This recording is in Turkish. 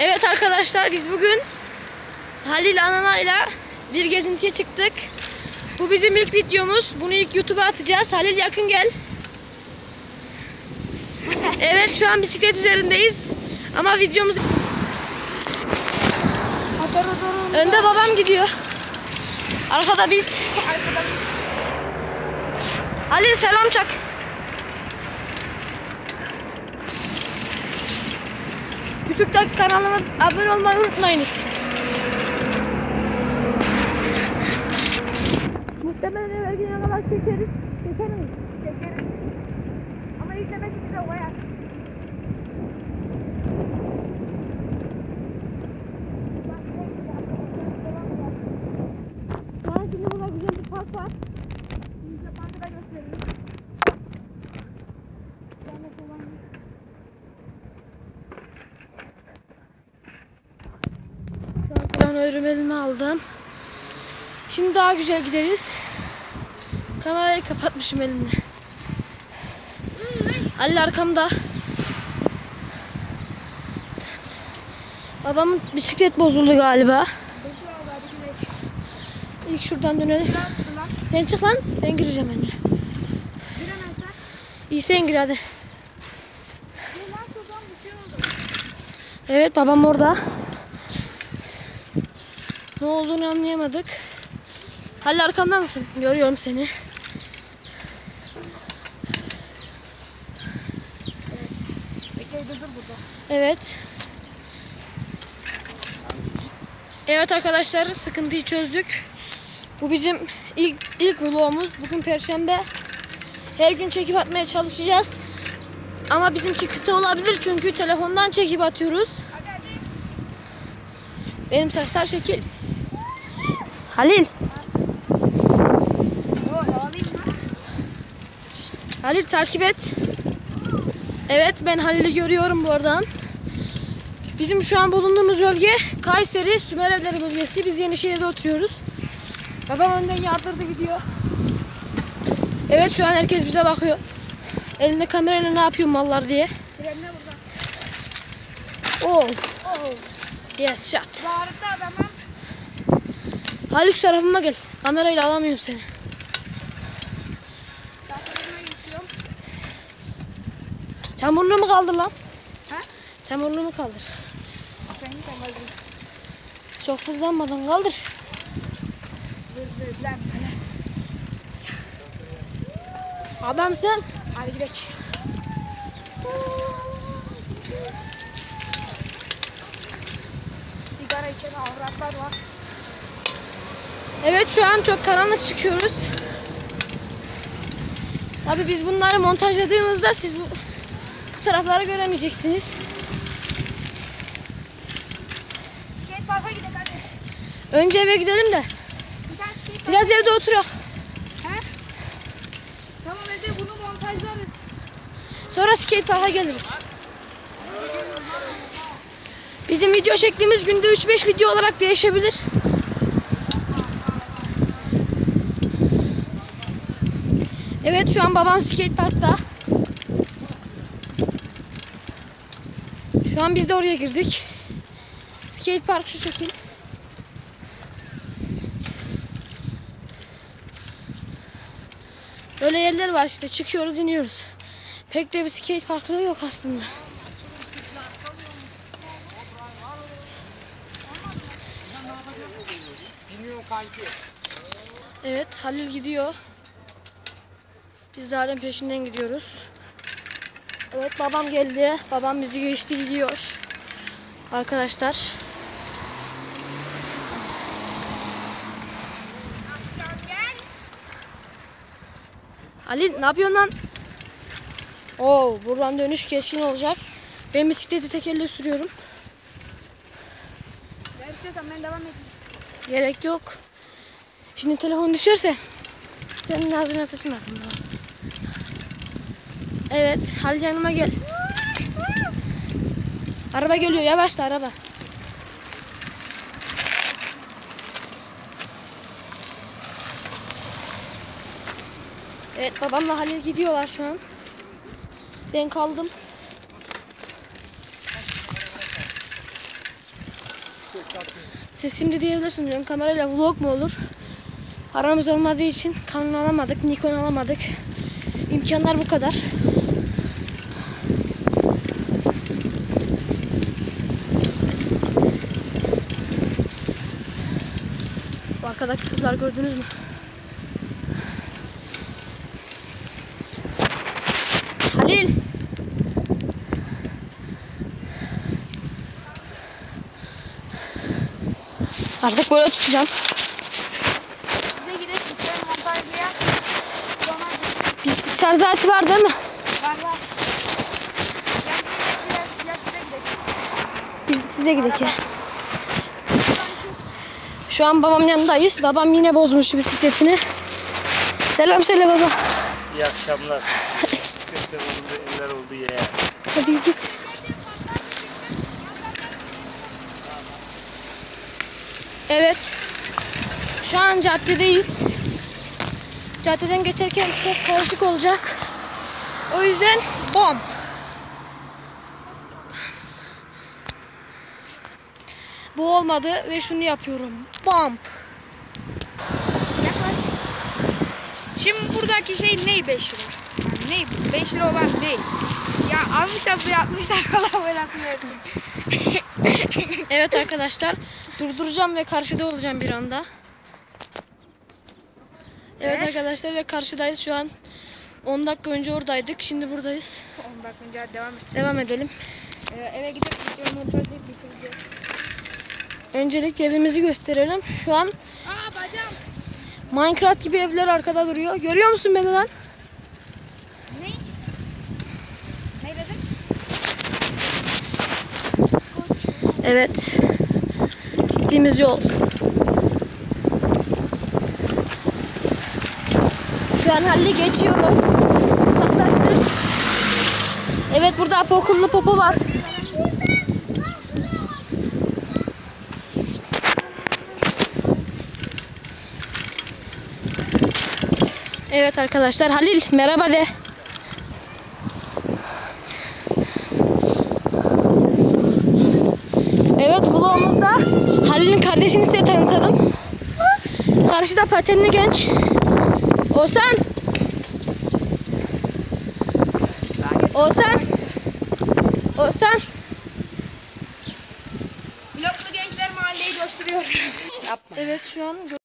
Evet arkadaşlar biz bugün Halil Anana'yla bir gezintiye çıktık. Bu bizim ilk videomuz. Bunu ilk YouTube'a atacağız. Halil yakın gel. Evet şu an bisiklet üzerindeyiz. Ama videomuz... Önde babam gidiyor. Arkada biz. Halil selam çak. YouTube'daki kanalıma abone olmayı unutmayınız. Muhtemelen eve gidene kadar çekeriz. Çeker miyiz? Çekeriz. Ama yüklemek bize koyar. Şu an şimdi burada güzel bir park var. Size parkı da göstereyim. Ben örümelimi aldım. Şimdi daha güzel gideriz. Kamerayı kapatmışım elimle. Ali arkamda. Babamın bisiklet bozuldu galiba. İlk şuradan dönelim. Sen çık lan. Ben gireceğim önce. İyi sen gir hadi. Evet babam orada. Ne olduğunu anlayamadık. Halil arkamda mısın? Görüyorum seni. Evet. Evet arkadaşlar sıkıntıyı çözdük. Bu bizim ilk ilk vlogumuz. Bugün perşembe. Her gün çekip atmaya çalışacağız. Ama bizimki kısa olabilir çünkü telefondan çekip atıyoruz. Benim saçlar şekil. Halil. Halil takip et. Evet ben Halil'i görüyorum buradan. Bizim şu an bulunduğumuz bölge Kayseri Sümerevleri bölgesi. Biz Yenişehir'de oturuyoruz. Babam önden yardırdı gidiyor. Evet şu an herkes bize bakıyor. Elinde kamerayla ne yapıyor mallar diye. Frenle burada. Oh, Oh. yes shot. Bağırıkta adamım. Halil şu tarafıma gel. Kamerayla alamıyorum seni. Geçiyorum. Çamurluğumu kaldır lan. Ha? Çamurluğumu kaldır. Sen git ben geldim. Çok hızlanmadan kaldır. Hız lan. Hadi. Adamsın. Hadi gidelim. Sigara içen avratlar var. Evet şu an çok karanlık çıkıyoruz. Tabii biz bunları montajladığımızda siz bu, bu tarafları göremeyeceksiniz. Skate parka gidelim hadi. Önce eve gidelim de biraz evde oturak. He? Tamam evde bunu montajlarız. Sonra skate parka geliriz. Bizim video çektiğimiz günde 3-5 video olarak değişebilir. Evet şu an babam skate parkta. Şu an biz de oraya girdik. Skate park şu şekil. Böyle yerler var işte çıkıyoruz iniyoruz. Pek de bir skate parklığı yok aslında. Evet Halil gidiyor. Biz de halen peşinden gidiyoruz. Evet babam geldi. Babam bizi geçti gidiyor. Arkadaşlar. Halil ne yapıyorsun lan? Oo buradan dönüş keskin olacak. Ben bisikleti tek elle sürüyorum. Ben istiyorsan ben devam edeyim. Gerek yok. Şimdi telefon düşerse senin ağzına sıçmasın. Evet, Halil yanıma gel. Araba geliyor, yavaşla araba. Evet, babamla Halil gidiyorlar şu an. Ben kaldım. Siz şimdi diyebilirsiniz ön kamerayla vlog mu olur? Paramız olmadığı için Canon alamadık, Nikon alamadık. İmkanlar bu kadar. Şu arkadaki kızlar gördünüz mü? Halil. Artık böyle tutacağım. Bize gidelim gittiler montajlıya. Sonra Bir şarj aleti var değil mi? var var. Yani biraz, biraz size gidelim. Biz size gidelim ya. Şu an babam yanındayız. Babam yine bozmuş bisikletini. Selam söyle baba. İyi akşamlar. Bisikletle oldu, eller oldu ya. Hadi git. Evet. Şu an caddedeyiz. Caddeden geçerken çok karışık olacak. O yüzden bom. Bu olmadı ve şunu yapıyorum. Bump. Yaklaş. Şimdi buradaki şey ne 5 lira? Yani ne 5 lira olan ne? Ya almışlar buraya atmışlar belasını versin. Evet arkadaşlar. Durduracağım ve karşıda olacağım bir anda. Evet arkadaşlar ve karşıdayız şu an. 10 dakika önce oradaydık. Şimdi buradayız. 10 dakika önce hadi devam et. Devam edelim. Ee, eve gidip bir montajlayıp bitireceğiz. Öncelikle evimizi gösterelim. Şu an Aa bacağım. Minecraft gibi evler arkada duruyor. Görüyor musun beni lan? Ne? Ne dedin? Evet. Gittiğimiz yol. Şu an geçiyoruz. Uzaklaştık. Evet burada apokullu popo var. Evet arkadaşlar Halil merhaba de. Evet vlogumuzda Halil'in kardeşini size tanıtalım. Karşıda patenli genç. Oğuzhan. Oğuzhan. Oğuzhan. Bloklu gençler mahalleyi coşturuyor. Evet şu an